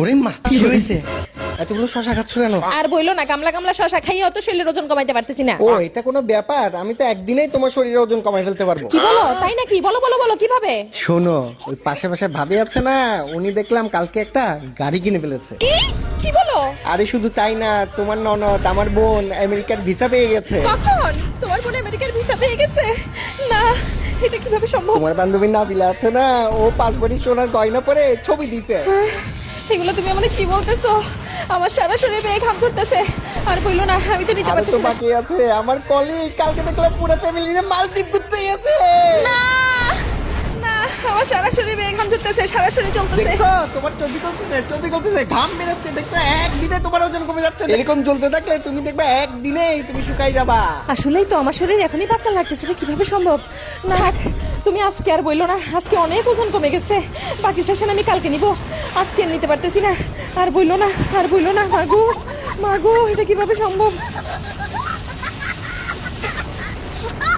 ওরে মা কি হয়েছে? এতগুলো শশা খাচ্ছ কেন? আর বইলো না কামলা কামলা শশা খাইয়ে অত শরীরের ওজন কমাইতে পারতেছি না। ও এটা কোনো ব্যাপার? আমি তো একদিনেই তোমার শরীরের ওজন কমাই ফেলতে পারব। কি বলো? তাই নাকি? বলো বলো বলো কীভাবে? শোনো ওই পাশে পাশে ভাবি আছে না উনি দেখলাম কালকে একটা গাড়ি কিনে ফেলেছে। কি? কি বলো? আরে শুধু তাই না তোমার ননদ আমার বোন আমেরিকার ভিসা পেয়ে গেছে। কখন? তোমার বোন আমেরিকার ভিসা পেয়ে গেছে? না এটা কীভাবে সম্ভব? তোমার বান্ধবী নাবিলা আছে না ও পাঁচ ভরি সোনার গয়না পরে ছবি দিছে এগুলো তুমি আমাকে কি বলতেছো? আমার সারা শরীরে বেয়ে ঘাম ধরতেছে। আর বইলো না আমি তো নিতে আরও তো পারতেছি না। বাকি আছে। আমার কলিগ কালকে দেখলাম পুরো ফ্যামিলি মালদ্বীপ ঘুরতে গেছে। না না আমার সারা শরীরে বেয়ে ঘাম ধরতেছে সারা শরীর চলতেছে দেখছ তোমার চর্বি করতেছে চর্বি করতেছে ঘাম বেরোচ্ছে দেখছ একদিনে তোমার ওজন কমে যাচ্ছে। এরকম চলতে থাকলে তুমি দেখবে একদিনেই তুমি শুকাই যাবা। আসলেই তো, আমার শরীর এখনই পাতলা লাগতেছে এটা কীভাবে সম্ভব? না তুমি আজকে আর বইলো না, আজকে অনেক ওজন কমে গেছে। বাকি সেশন আমি কালকে নিব। আজকে নিতে পারতেছি না, আর বইলো না, আর বলল না, মাগু মাগু, এটা কীভাবে সম্ভব?